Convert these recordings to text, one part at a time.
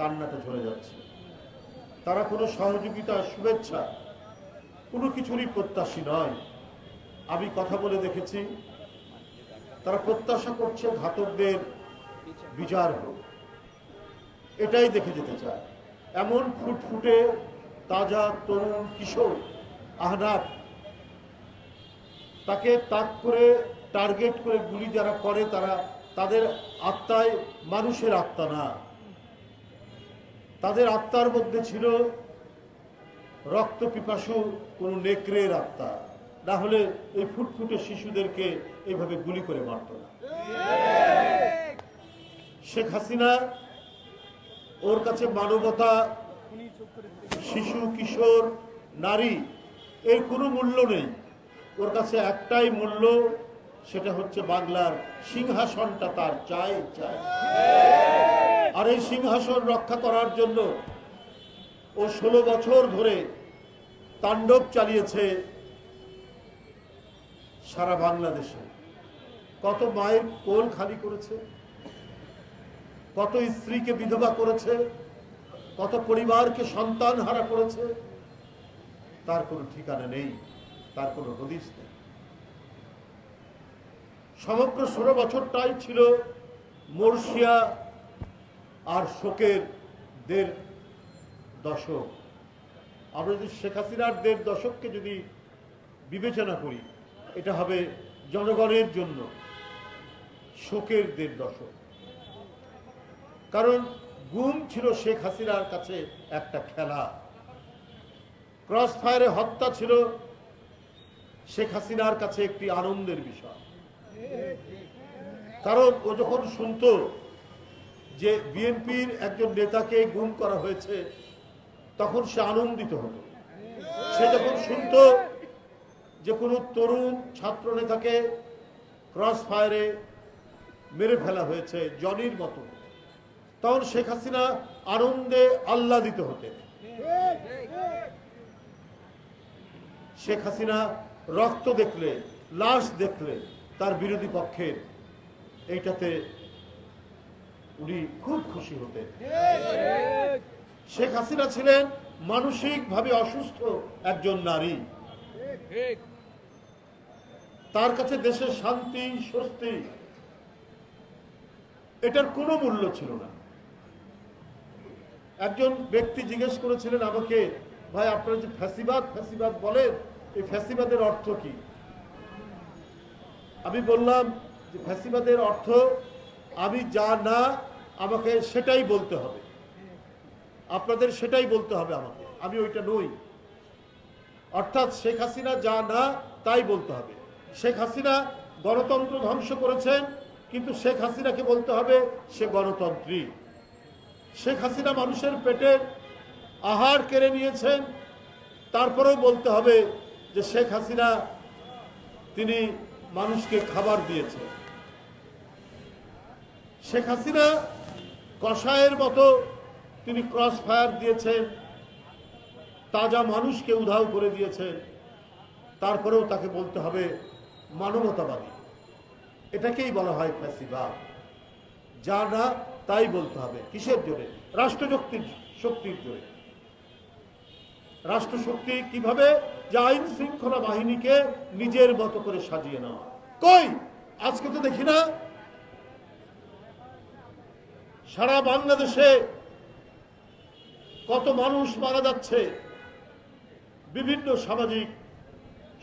কান্নাটা ঝরে যাচ্ছে। তারা কোনো সহযোগিতা, শুভেচ্ছা, কোনো কিছুরই প্রত্যাশী নয়। আমি কথা বলে দেখেছি, তারা প্রত্যাশা করছে ঘাতকদের বিচার হোক। এটাই দেখে যেতে চায়। এমন ফুটফুটে তাজা তরুণ কিশোর আহনাফ তাকে তাক করে, টার্গেট করে গুলি যারা করে, তারা তাদের আত্মায় মানুষের আত্মা না। তাদের আত্মার মধ্যে ছিল রক্ত পিপাসু কোনো নেকড়ের আত্মা। না হলে এই ফুটফুটে শিশুদেরকে এইভাবে গুলি করে মারত না। শেখ হাসিনা ওর কাছে মানবতা, শিশু, কিশোর, নারী এর কোনো মূল্য নেই। ওর কাছে একটাই মূল্য, সেটা হচ্ছে বাংলার সিংহাসনটা তার চাই চাই। আর এই সিংহাসন রক্ষা করার জন্য ও ষোলো বছর ধরে তাণ্ডব চালিয়েছে সারা বাংলাদেশে। কত মায়ের কোল খালি করেছে, কত স্ত্রীকে বিধবা করেছে, কত পরিবারকে সন্তান হারা করেছে, তার কোনো ঠিকানা নেই, তার কোনো হদিস নেই। সমগ্র ষোলো বছরটাই ছিল মর্শিয়া আর শোকের দেড় দশক। আমরা যদি শেখ হাসিনার দেড় দশককে যদি বিবেচনা করি, এটা হবে জনগণের জন্য শোকের দেড় দশক। কারণ গুম ছিল শেখ হাসিনার কাছে একটা খেলা। ক্রস ফায়ারে হত্যা ছিল শেখ হাসিনার কাছে একটি আনন্দের বিষয়। কারণ ও যখন শুনতো যে বিএনপির একজন নেতাকে গুম করা হয়েছে, তখন সে আনন্দিত হতো সে যখন শুনত যে কোনো তরুণ ছাত্র নেতাকে ক্রস ফায়ারে মেরে ফেলা হয়েছে, জনির মতো। তখন শেখ হাসিনা আনন্দে আহ্লাদিত হতেন। শেখ হাসিনা রক্ত দেখলে, লাশ দেখলে তার বিরোধী পক্ষের এইটাতে উনি খুব খুশি হতেন। শেখ হাসিনা ছিলেন মানসিকভাবে অসুস্থ একজন নারী। তার কাছে দেশের শান্তি স্বস্তি এটার কোনো মূল্য ছিল না। একজন ব্যক্তি জিজ্ঞেস করেছিলেন আমাকে ভাই আপনারা যে ফ্যাসিবাদ ফ্যাসিবাদ বলেন এই ফ্যাসিবাদের অর্থ কি? আমি বললাম যে ফ্যাসিবাদের অর্থ আমি যা না আমাকে সেটাই বলতে হবে। আপনাদের সেটাই বলতে হবে আমাকে। আমি ওইটা নই। অর্থাৎ শেখ হাসিনা যা না, তাই বলতে হবে। শেখ হাসিনা গণতন্ত্র ধ্বংস করেছেন, কিন্তু শেখ হাসিনাকে বলতে হবে সে গণতন্ত্রী। শেখ হাসিনা মানুষের পেটের আহার কেড়ে নিয়েছেন, তারপরেও বলতে হবে যে শেখ হাসিনা তিনি মানুষকে খাবার দিয়েছেন। শেখ হাসিনা কষায়ের মতো তিনি ক্রস ফায়ার দিয়েছেন, তাজা মানুষকে উধাও করে দিয়েছেন, তারপরেও তাকে বলতে হবে মানবতাবাদী। এটাকেই বলা হয় ফ্যাসিবাদ। যা না, তাই বলতে হবে। কিসের জোরে? রাষ্ট্রশক্তির, শক্তির জোরে। রাষ্ট্রশক্তি কীভাবে? যে আইন শৃঙ্খলা বাহিনীকে নিজের মতো করে সাজিয়ে নেওয়া। কই? আজকে তো দেখি না। সারা বাংলাদেশে কত মানুষ মারা যাচ্ছে? বিভিন্ন সামাজিক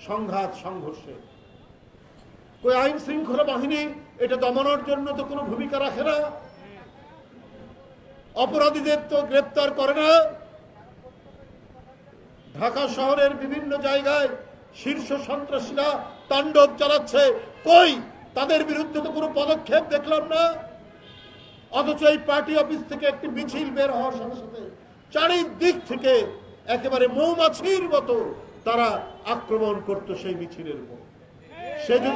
সংঘাত, সংঘর্ষে। কই আইন শৃঙ্খলা বাহিনী এটা দমানোর জন্য তো কোনো ভূমিকা রাখে না। অপরাধীদের তো গ্রেপ্তার করে না। ঢাকা শহরের বিভিন্ন জায়গায় শীর্ষ সন্ত্রাসীরা তাণ্ডব চালাচ্ছে। কই? তাদের বিরুদ্ধে তো কোনো পদক্ষেপ দেখলাম না। অথচ এই পার্টি অফিস থেকে একটি মিছিল বের হওয়ার সাথে সাথে চারিদিক থেকে একেবারে মৌমাছির মতো তারা আক্রমণ করতো সেই মিছিলের উপর। সে যদি